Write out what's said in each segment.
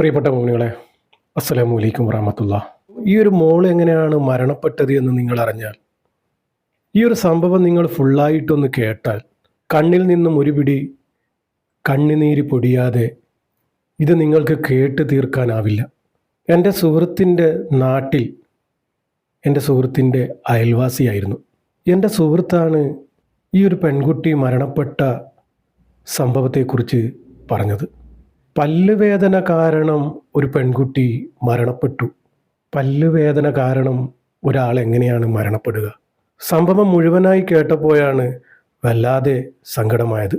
പ്രിയപ്പെട്ട മോണികളെ അസ്സലാമു അലൈക്കും വറഹമത്തുള്ള. ഈ ഒരു മോൾ എങ്ങനെയാണ് മരണപ്പെട്ടത് എന്ന് നിങ്ങൾ അറിഞ്ഞാൽ ഈ ഒരു സംഭവം നിങ്ങൾ ഫുള്ളായിട്ടൊന്ന് കേട്ടാൽ കണ്ണിൽ നിന്നും ഒരു പിടി കണ്ണിനീര് പൊടിയാതെ ഇത് നിങ്ങൾക്ക് കേട്ട് തീർക്കാനാവില്ല. എന്റെ സുഹൃത്തിന്റെ നാട്ടിൽ എന്റെ സുഹൃത്തിന്റെ അയൽവാസിയായിരുന്നു. എന്റെ സുഹൃത്താണ് ഈ ഒരു പെൺകുട്ടി മരണപ്പെട്ട സംഭവത്തെക്കുറിച്ച് പറഞ്ഞത്. പല്ലുവേദന കാരണം ഒരു പെൺകുട്ടി മരണപ്പെട്ടു. പല്ലുവേദന കാരണം ഒരാൾ എങ്ങനെയാണ് മരണപ്പെടുക? സംഭവം മുഴുവനായി കേട്ടപ്പോഴാണ് വല്ലാതെ സങ്കടമായത്.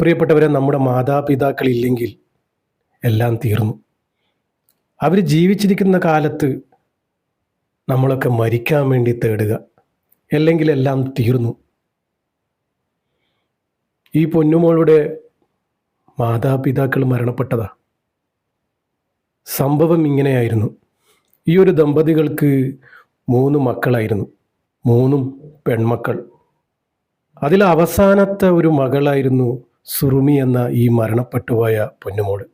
പ്രിയപ്പെട്ടവരെ നമ്മുടെ മാതാപിതാക്കൾ ഇല്ലെങ്കിൽ എല്ലാം തീർന്നു. അവർ ജീവിച്ചിരിക്കുന്ന കാലത്ത് നമ്മളൊക്കെ മരിക്കാൻ വേണ്ടി തേടുക അല്ലെങ്കിൽ എല്ലാം തീർന്നു. ഈ പൊന്നുമോളുടെ മാതാപിതാക്കൾ മരണപ്പെട്ടതാ. സംഭവം ഇങ്ങനെയായിരുന്നു. ഈ ഒരു ദമ്പതികൾക്ക് മൂന്ന് മക്കളായിരുന്നു. മൂന്നും പെൺമക്കൾ. അതിൽ അവസാനത്തെ ഒരു മകളായിരുന്നു സുറുമി എന്ന ഈ മരണപ്പെട്ടുപോയ പൊന്നുമോൾ.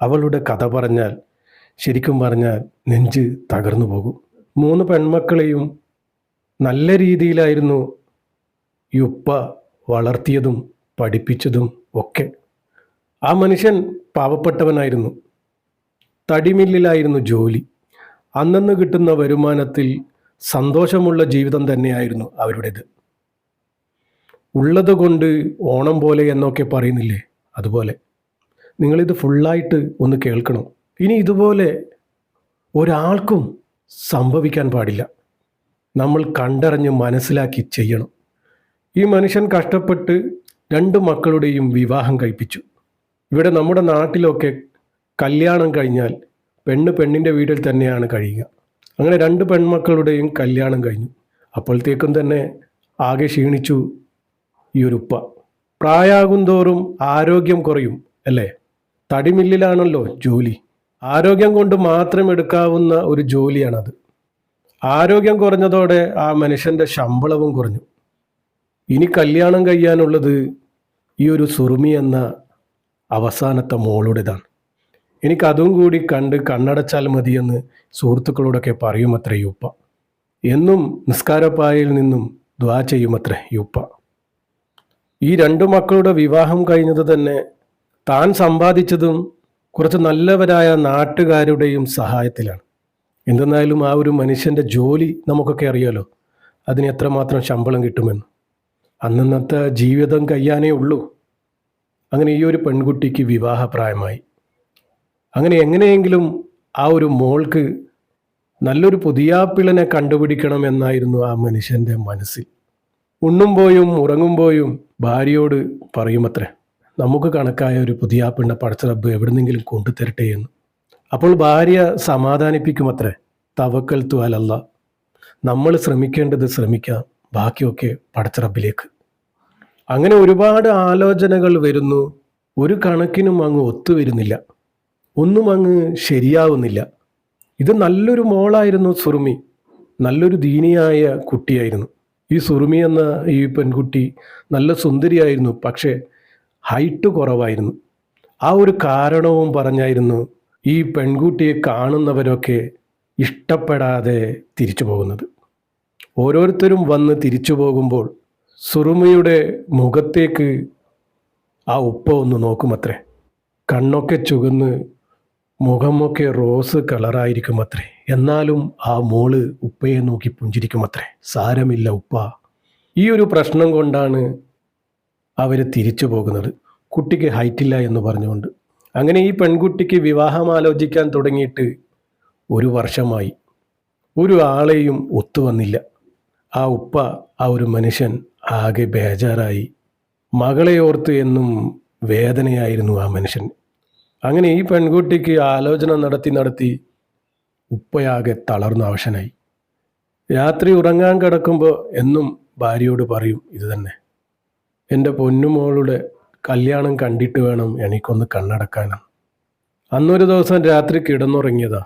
അവളുടെ കഥ പറഞ്ഞാൽ ശരിക്കും പറഞ്ഞാൽ നെഞ്ച് തകർന്നു പോകും. മൂന്ന് പെൺമക്കളെയും നല്ല രീതിയിലായിരുന്നു യുപ്പ വളർത്തിയതും പഠിപ്പിച്ചതും ഒക്കെ. ആ മനുഷ്യൻ പാവപ്പെട്ടവനായിരുന്നു. തടിമില്ലിലായിരുന്നു ജോലി. അന്നന്ന് കിട്ടുന്ന വരുമാനത്തിൽ സന്തോഷമുള്ള ജീവിതം തന്നെയായിരുന്നു അവരുടേത്. ഉള്ളത് കൊണ്ട് ഓണം പോലെ എന്നൊക്കെ പറയുന്നില്ലേ? അതുപോലെ. നിങ്ങളിത് ഫുള്ളായിട്ട് ഒന്ന് കേൾക്കണം. ഇനി ഇതുപോലെ ഒരാൾക്കും സംഭവിക്കാൻ പാടില്ല. നമ്മൾ കണ്ടറിഞ്ഞ് മനസ്സിലാക്കി ചെയ്യണം. ഈ മനുഷ്യൻ കഷ്ടപ്പെട്ട് രണ്ട് മക്കളുടെയും വിവാഹം കഴിപ്പിച്ചു. ഇവിടെ നമ്മുടെ നാട്ടിലൊക്കെ കല്യാണം കഴിഞ്ഞാൽ പെണ്ണ് പെണ്ണിന്റെ വീട്ടിൽ തന്നെയാണ് കഴിയുക. അങ്ങനെ രണ്ട് പെൺമക്കളുടെയും കല്യാണം കഴിഞ്ഞു. അപ്പോഴത്തേക്കും തന്നെ ആകെ ക്ഷീണിച്ചു ഈ ഒരു ഉപ്പ. പ്രായാകും തോറും ആരോഗ്യം കുറയും അല്ലേ? തടിമില്ലിലാണല്ലോ ജോലി. ആരോഗ്യം കൊണ്ട് മാത്രം എടുക്കാവുന്ന ഒരു ജോലിയാണത്. ആരോഗ്യം കുറഞ്ഞതോടെ ആ മനുഷ്യന്റെ ശമ്പളവും കുറഞ്ഞു. ഇനി കല്യാണം കഴിയാനുള്ളത് ഈ ഒരു സുറുമി എന്ന അവസാനത്തെ മോളുടേതാണ്. എനിക്കതും കൂടി കണ്ട് കണ്ണടച്ചാൽ മതിയെന്ന് സുഹൃത്തുക്കളോടൊക്കെ പറയുമത്രേ യൂപ്പ എന്നും നിസ്കാരപ്പായയിൽ നിന്നും ദ്വാ ചെയ്യുമത്രേ യൂപ്പ ഈ രണ്ടു മക്കളുടെ വിവാഹം കഴിഞ്ഞത് തന്നെ താൻ സമ്പാദിച്ചതും കുറച്ച് നല്ലവരായ നാട്ടുകാരുടെയും സഹായത്തിലാണ്. എന്തെന്നാലും ആ ഒരു മനുഷ്യന്റെ ജോലി നമുക്കൊക്കെ അറിയാലോ. അതിന് എത്രമാത്രം ശമ്പളം കിട്ടുമെന്ന്. അന്നന്നത്തെ ജീവിതം കഴിയാനേ ഉള്ളൂ. അങ്ങനെ ഈ ഒരു പെൺകുട്ടിക്ക് വിവാഹപ്രായമായി. അങ്ങനെ എങ്ങനെയെങ്കിലും ആ ഒരു മോൾക്ക് നല്ലൊരു പുതിയാപ്പിളനെ കണ്ടുപിടിക്കണമെന്നായിരുന്നു ആ മനുഷ്യന്റെ മനസ്സിൽ. ഉണ്ണുമ്പോഴും ഉറങ്ങുമ്പോഴും ഭാര്യയോട് പറയുമത്രേ നമുക്ക് കണക്കായ ഒരു പുതിയാപ്പിളിനെ പടച്ചറബ് എവിടുന്നെങ്കിലും കൊണ്ടുതരട്ടെ എന്ന്. അപ്പോൾ ഭാര്യ സമാധാനിപ്പിക്കുമത്രേ തവക്കൽ തുവലല്ല നമ്മൾ ശ്രമിക്കേണ്ടത് ശ്രമിക്കാം ബാക്കിയൊക്കെ പടച്ച റബ്ബിലേക്ക്. അങ്ങനെ ഒരുപാട് ആലോചനകൾ വരുന്നു. ഒരു കണക്കിനും അങ്ങ് ഒത്തുവരുന്നില്ല ഒന്നും അങ്ങ് ശരിയാവുന്നില്ല. ഇത് നല്ലൊരു മോളായിരുന്നു സുറുമി. നല്ലൊരു ദീനിയായ കുട്ടിയായിരുന്നു. ഈ സുറുമി എന്ന ഈ പെൺകുട്ടി നല്ല സുന്ദരിയായിരുന്നു പക്ഷേ ഹൈറ്റ് കുറവായിരുന്നു. ആ ഒരു കാരണവും പറഞ്ഞായിരുന്നു ഈ പെൺകുട്ടിയെ കാണുന്നവരൊക്കെ ഇഷ്ടപ്പെടാതെ തിരിച്ചു പോകുന്നത്. ഓരോരുത്തരും വന്ന് തിരിച്ചു പോകുമ്പോൾ സുറുമയുടെ മുഖത്തേക്ക് ആ ഉപ്പ ഒന്ന് നോക്കുമത്രേ. കണ്ണൊക്കെ ചുകന്ന് മുഖമൊക്കെ റോസ് കളറായിരിക്കുമത്രേ എന്നാലും ആ മോൾ ഉപ്പയെ നോക്കി പുഞ്ചിരിക്കുമത്രേ. സാരമില്ല ഉപ്പ. ഈ ഒരു പ്രശ്നം കൊണ്ടാണ് അവർ തിരിച്ചു പോകുന്നത്. കുട്ടിക്ക് ഹൈറ്റില്ല എന്ന് പറഞ്ഞുകൊണ്ട്. അങ്ങനെ ഈ പെൺകുട്ടിക്ക് വിവാഹം ആലോചിക്കാൻ തുടങ്ങിയിട്ട് ഒരു വർഷമായി. ഒരു ആളെയും ഒത്തുവന്നില്ല ആ ഉപ്പ ആ ഒരു മനുഷ്യൻ ആകെ ബേജാറായി. മകളെ ഓർത്ത് എന്നും വേദനയായിരുന്നു ആ മനുഷ്യൻ. അങ്ങനെ ഈ പെൺകുട്ടിക്ക് ആലോചന നടത്തി നടത്തി ഉപ്പയാകെ തളർന്നു അവശനായി. രാത്രി ഉറങ്ങാൻ കിടക്കുമ്പോൾ എന്നും ഭാര്യയോട് പറയും ഇത് തന്നെ എന്റെ പൊന്നുമോളുടെ കല്യാണം കണ്ടിട്ട് വേണം എനിക്കൊന്ന് കണ്ണടക്കാനും. അന്നൊരു ദിവസം രാത്രി കിടന്നുറങ്ങിയതാ.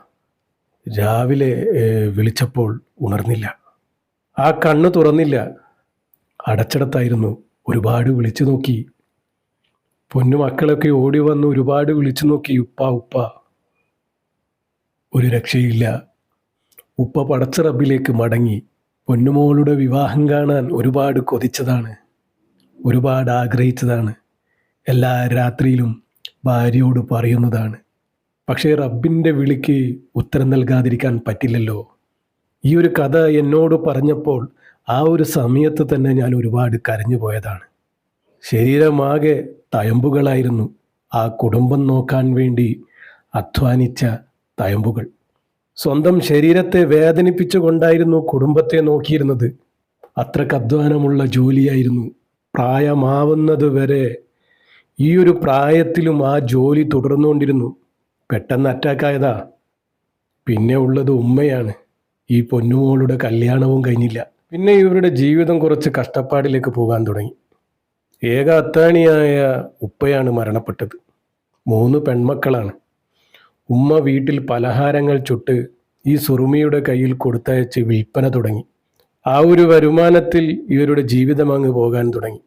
രാവിലെ വിളിച്ചപ്പോൾ ഉണർന്നില്ല. ആ കണ്ണ് തുറന്നില്ല. അടച്ചിടത്തായിരുന്നു. ഒരുപാട് വിളിച്ചു നോക്കി. പൊന്നു മക്കളൊക്കെ ഓടി വന്ന് ഒരുപാട് വിളിച്ചു നോക്കി. ഉപ്പ ഉപ്പ. ഒരു രക്ഷയില്ല. ഉപ്പ പടച്ച റബ്ബിലേക്ക് മടങ്ങി. പൊന്നുമോളുടെ വിവാഹം കാണാൻ ഒരുപാട് കൊതിച്ചതാണ്. ഒരുപാട് ആഗ്രഹിച്ചതാണ്. എല്ലാ രാത്രിയിലും ഭാര്യയോട് പറയുന്നതാണ്. പക്ഷേ റബ്ബിന്റെ വിളിക്ക് ഉത്തരം നൽകാതിരിക്കാൻ പറ്റില്ലല്ലോ. ഈ ഒരു കഥ എന്നോട് പറഞ്ഞപ്പോൾ ആ ഒരു സമയത്ത് തന്നെ ഞാൻ ഒരുപാട് കരഞ്ഞു പോയതാണ്. ശരീരമാകെ തയമ്പുകളായിരുന്നു ആ കുടുംബം നോക്കാൻ വേണ്ടി അധ്വാനിച്ച തയമ്പുകൾ. സ്വന്തം ശരീരത്തെ വേദനിപ്പിച്ചുകൊണ്ടായിരുന്നു കുടുംബത്തെ നോക്കിയിരുന്നത്. അത്രയ്ക്ക് അധ്വാനമുള്ള ജോലിയായിരുന്നു. പ്രായമാവുന്നത് വരെ ഈ ഒരു പ്രായത്തിലും ആ ജോലി തുടർന്നുകൊണ്ടിരുന്നു. പെട്ടെന്ന് അറ്റാക്കായതാ. പിന്നെ ഉള്ളത് ഉമ്മയാണ്. ഈ പൊന്നുമോളുടെ കല്യാണവും കഴിഞ്ഞില്ല. പിന്നെ ഇവരുടെ ജീവിതം കുറച്ച് കഷ്ടപ്പാടിലേക്ക് പോകാൻ തുടങ്ങി. ഏക അത്താണിയായ ഉപ്പയാണ് മരണപ്പെട്ടത്. മൂന്ന് പെൺമക്കളാണ്. ഉമ്മ വീട്ടിൽ പലഹാരങ്ങൾ ചുട്ട് ഈ സുറുമിയുടെ കയ്യിൽ കൊടുത്തയച്ച് വിൽപ്പന തുടങ്ങി. ആ ഒരു വരുമാനത്തിൽ ഇവരുടെ ജീവിതം അങ്ങ് പോകാൻ തുടങ്ങി.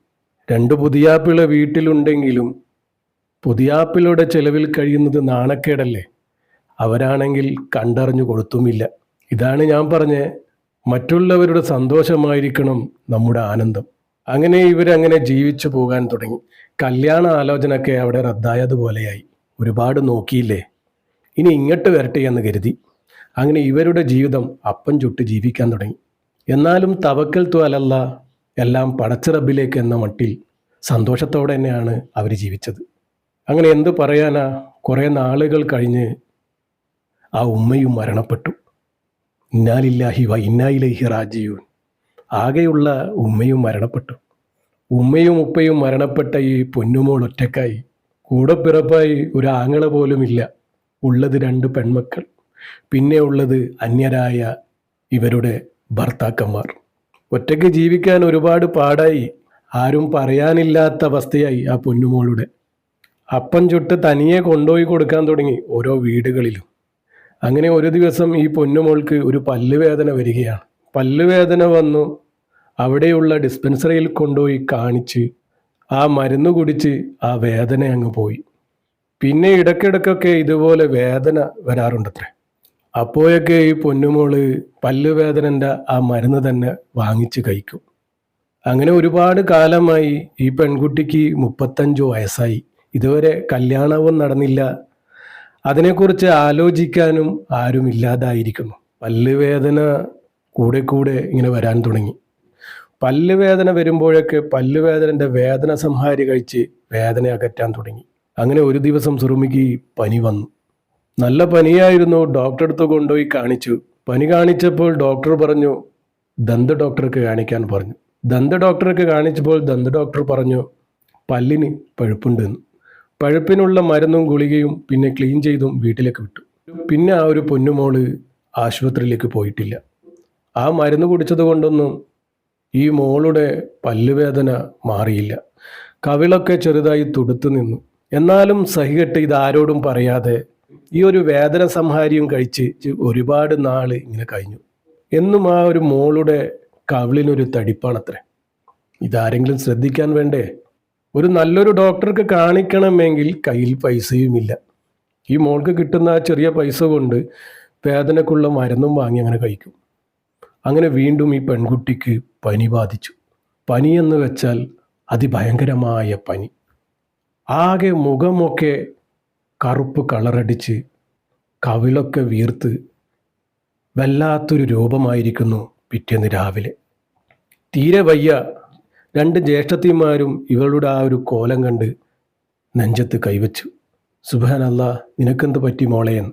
രണ്ട് പുതിയാപ്പിള വീട്ടിലുണ്ടെങ്കിലും പുതിയാപ്പിളുടെ ചെലവിൽ കഴിയുന്നത് നാണക്കേടല്ലേ? അവരാണെങ്കിൽ കണ്ടറിഞ്ഞു കൊടുത്തുമില്ല. ഇതാണ് ഞാൻ പറഞ്ഞ മറ്റുള്ളവരുടെ സന്തോഷമായിരിക്കണം നമ്മുടെ ആനന്ദം. അങ്ങനെ ഇവരങ്ങനെ ജീവിച്ചു പോകാൻ തുടങ്ങി. കല്യാണ ആലോചനയൊക്കെ അവിടെ റദ്ദായതുപോലെയായി. ഒരുപാട് നോക്കിയില്ലേ? ഇനി ഇങ്ങോട്ട് വരട്ടെ എന്ന് കരുതി. അങ്ങനെ ഇവരുടെ ജീവിതം അപ്പം ചുട്ട് ജീവിക്കാൻ തുടങ്ങി. എന്നാലും തവക്കൽ തോലല്ല എല്ലാം പടച്ചിറബിലേക്ക് എന്ന മട്ടിൽ സന്തോഷത്തോടെ തന്നെയാണ് അവർ ജീവിച്ചത്. അങ്ങനെ എന്ത് പറയാനാ? കുറേ നാളുകൾ കഴിഞ്ഞ് ആ ഉമ്മയും മരണപ്പെട്ടു. ഇന്നാലില്ലാഹി വ ഇന്നായിലേഹി റാജിയൂൻ ആകെയുള്ള ഉമ്മയും മരണപ്പെട്ടു. ഉമ്മയും ഉപ്പയും മരണപ്പെട്ട ഈ പൊന്നുമോൾ ഒറ്റക്കായി. കൂടെ പിറപ്പായി ഒരു ആങ്ങള പോലുമില്ല. ഉള്ളത് രണ്ട് പെൺമക്കൾ. പിന്നെ ഉള്ളത് അന്യരായ ഇവരുടെ ഭർത്താക്കന്മാർ. ഒറ്റയ്ക്ക് ജീവിക്കാൻ ഒരുപാട് പാടായി. ആരും പറയാനില്ലാത്ത അവസ്ഥയായി ആ പൊന്നുമോളുടെ. അപ്പം ചുട്ട് തനിയെ കൊണ്ടുപോയി കൊടുക്കാൻ തുടങ്ങി ഓരോ വീടുകളിലും. അങ്ങനെ ഒരു ദിവസം ഈ പൊന്നുമോൾക്ക് ഒരു പല്ലുവേദന വരികയാണ്. പല്ലുവേദന വന്നു അവിടെയുള്ള ഡിസ്പെൻസറിയിൽ കൊണ്ടുപോയി കാണിച്ച് ആ മരുന്ന് കുടിച്ച് ആ വേദന അങ്ങ് പോയി. പിന്നെ ഇടയ്ക്കിടയ്ക്കൊക്കെ ഇതുപോലെ വേദന വരാറുണ്ടത്രേ. അപ്പോഴൊക്കെ ഈ പൊന്നുമോൾ പല്ലുവേദനന്റെ ആ മരുന്ന് തന്നെ വാങ്ങിച്ച് കഴിക്കും. അങ്ങനെ ഒരുപാട് കാലമായി ഈ പെൺകുട്ടിക്ക് മുപ്പത്തഞ്ച് വയസ്സായി. ഇതുവരെ കല്യാണവും നടന്നില്ല. അതിനെക്കുറിച്ച് ആലോചിക്കാനും ആരുമില്ലാതായിരിക്കുന്നു പല്ലുവേദന കൂടെ കൂടെ ഇങ്ങനെ വരാൻ തുടങ്ങി. പല്ലുവേദന വരുമ്പോഴൊക്കെ പല്ലുവേദനന്റെ വേദന സംഹാരി കഴിച്ച് വേദന അകറ്റാൻ തുടങ്ങി. അങ്ങനെ ഒരു ദിവസം സുറുമിക്ക് പനി വന്നു. നല്ല പനിയായിരുന്നു. ഡോക്ടറെ അടുത്ത് കൊണ്ടുപോയി കാണിച്ചു. പനി കാണിച്ചപ്പോൾ ഡോക്ടർ പറഞ്ഞു ദന്ത ഡോക്ടർക്ക് കാണിക്കാൻ പറഞ്ഞു. ദന്ത ഡോക്ടർക്ക് കാണിച്ചപ്പോൾ ദന്ത ഡോക്ടർ പറഞ്ഞു പല്ലിന് പഴുപ്പുണ്ടെന്ന്. പഴുപ്പിനുള്ള മരുന്നും ഗുളികയും പിന്നെ ക്ലീൻ ചെയ്തും വീട്ടിലേക്ക് വിട്ടു. പിന്നെ ആ ഒരു പൊന്നുമോൾ ആശുപത്രിയിലേക്ക് പോയിട്ടില്ല. ആ മരുന്ന് കുടിച്ചത് കൊണ്ടൊന്നും ഈ മോളുടെ പല്ലുവേദന മാറിയില്ല. കവിളൊക്കെ ചെറുതായി തുടുത്തു നിന്നു. എന്നാലും സഹികെട്ട് ഇതാരോടും പറയാതെ ഈ ഒരു വേദന സംഹാരിയും കഴിച്ച് ഒരുപാട് നാൾ ഇങ്ങനെ കഴിഞ്ഞു. എന്നും ആ ഒരു മോളുടെ കവിളിനൊരു തടിപ്പാണത്രേ. ഇതാരെങ്കിലും ശ്രദ്ധിക്കാൻ വേണ്ടേ? ഒരു നല്ലൊരു ഡോക്ടർക്ക് കാണിക്കണമെങ്കിൽ കയ്യിൽ പൈസയുമില്ല. ഈ മോൾക്ക് കിട്ടുന്ന ആ ചെറിയ പൈസ കൊണ്ട് വേദനക്കുള്ള മരുന്നും വാങ്ങി അങ്ങനെ കഴിക്കും. അങ്ങനെ വീണ്ടും ഈ പെൺകുട്ടിക്ക് പനി ബാധിച്ചു. പനി എന്ന് വെച്ചാൽ അതിഭയങ്കരമായ പനി. ആകെ മുഖമൊക്കെ കറുപ്പ് കളറടിച്ച് കവിളൊക്കെ വീർത്ത് വല്ലാത്തൊരു രൂപമായിരിക്കുന്നു പിറ്റേന്ന് രാവിലെ. തീരെ വയ്യ. രണ്ട് ജ്യേഷ്ഠത്തിമാരും ഇവളുടെ ആ ഒരു കോലം കണ്ട് നെഞ്ചത്ത് കൈവച്ചു. സുബാനല്ല നിനക്കെന്ത് പറ്റി മോളയൻ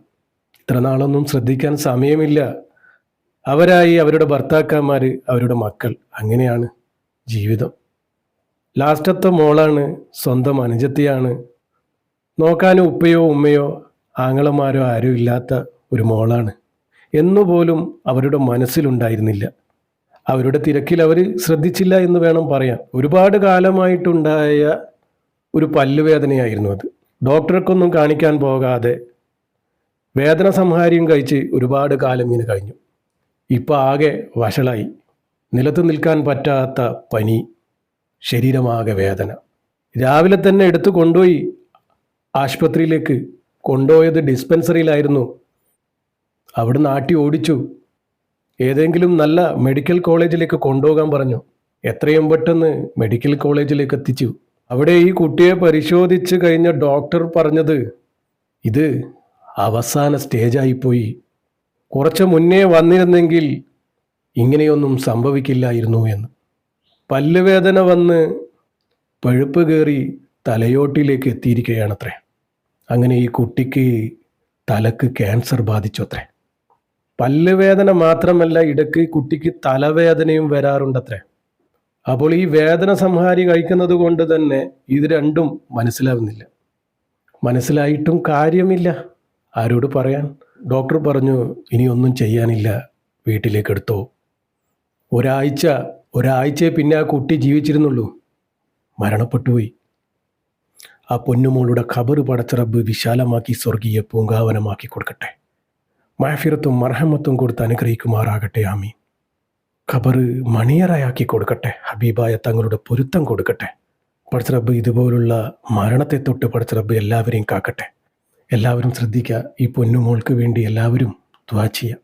ഇത്ര നാളൊന്നും ശ്രദ്ധിക്കാൻ സമയമില്ല. അവരായി അവരുടെ ഭർത്താക്കന്മാർ അവരുടെ മക്കൾ. അങ്ങനെയാണ് ജീവിതം. ലാസ്റ്റത്തെ മോളാണ് സ്വന്തം അനുജത്തിയാണ്. നോക്കാൻ ഉപ്പയോ ഉമ്മയോ ആങ്ങളമാരോ ആരും ഇല്ലാത്ത ഒരു മോളാണ്. എന്നുപോലും അവരുടെ മനസ്സിലുണ്ടായിരുന്നില്ല. അവരുടെ തിരക്കിൽ അവർ ശ്രദ്ധിച്ചില്ല എന്ന് വേണം പറയാൻ. ഒരുപാട് കാലമായിട്ടുണ്ടായ ഒരു പല്ലുവേദനയായിരുന്നു അത്. ഡോക്ടർക്കൊന്നും കാണിക്കാൻ പോകാതെ വേദന സംഹാരിയും കഴിച്ച് ഒരുപാട് കാലം ഇങ്ങനെ കഴിഞ്ഞു. ഇപ്പോൾ ആകെ വഷളായി. നിലത്ത് നിൽക്കാൻ പറ്റാത്ത പനി ശരീരമാകെ വേദന. രാവിലെ തന്നെ എടുത്തു കൊണ്ടുപോയി ആശുപത്രിയിലേക്ക് കൊണ്ടുപോയത് ഡിസ്പെൻസറിയിലായിരുന്നു. അവിടെ നാട്ടി ഓടിച്ചു. ഏതെങ്കിലും നല്ല മെഡിക്കൽ കോളേജിലേക്ക് കൊണ്ടുപോകാൻ പറഞ്ഞു. എത്രയും പെട്ടെന്ന് മെഡിക്കൽ കോളേജിലേക്ക് എത്തിച്ചു. അവിടെ ഈ കുട്ടിയെ പരിശോധിച്ച് കഴിഞ്ഞ ഡോക്ടർ പറഞ്ഞത് ഇത് അവസാന സ്റ്റേജായിപ്പോയി കുറച്ച് മുന്നേ വന്നിരുന്നെങ്കിൽ ഇങ്ങനെയൊന്നും സംഭവിക്കില്ലായിരുന്നു എന്ന്. പല്ലുവേദന വന്ന് പഴുപ്പ് കയറി തലയോട്ടിലേക്ക് എത്തിയിരിക്കുകയാണത്രേ. അങ്ങനെ ഈ കുട്ടിക്ക് തലക്ക് ക്യാൻസർ ബാധിച്ചു അത്രേ പല്ലുവേദന മാത്രമല്ല ഇടയ്ക്ക് കുട്ടിക്ക് തലവേദനയും വരാറുണ്ടത്രേ. അപ്പോൾ ഈ വേദന സംഹാരി കഴിക്കുന്നത് കൊണ്ട് തന്നെ ഇത് രണ്ടും മനസ്സിലാവുന്നില്ല. മനസ്സിലായിട്ടും കാര്യമില്ല. ആരോട് പറയാൻ? ഡോക്ടർ പറഞ്ഞു ഇനി ഒന്നും ചെയ്യാനില്ല. വീട്ടിലേക്ക് എടുത്തോ ഒരാഴ്ച ഒരാഴ്ചയെ പിന്നെ ആ കുട്ടി ജീവിച്ചിരുന്നുള്ളൂ. മരണപ്പെട്ടുപോയി. ആ പൊന്നുമോളുടെ ഖബർ പടച്ചറബ് വിശാലമാക്കി സ്വർഗീയ പൂങ്കാവനമാക്കി കൊടുക്കട്ടെ. മാഫിറത്തും മർഹമത്തും കൊടുത്ത് അനുഗ്രഹിക്കുമാറാകട്ടെ ആമി ഖബറ് മണിയറയാക്കി കൊടുക്കട്ടെ ഹബീബായ തങ്ങളുടെ പൊരുത്തം കൊടുക്കട്ടെ. പടച്ച റബ്ബ് ഇതുപോലുള്ള മരണത്തെ തൊട്ട് പടച്ച റബ്ബ് എല്ലാവരെയും കാക്കട്ടെ. എല്ലാവരും ശ്രദ്ധിക്കുക ഈ പൊന്നുമോൾക്ക് വേണ്ടി എല്ലാവരും ദ്വാ ചെയ്യുക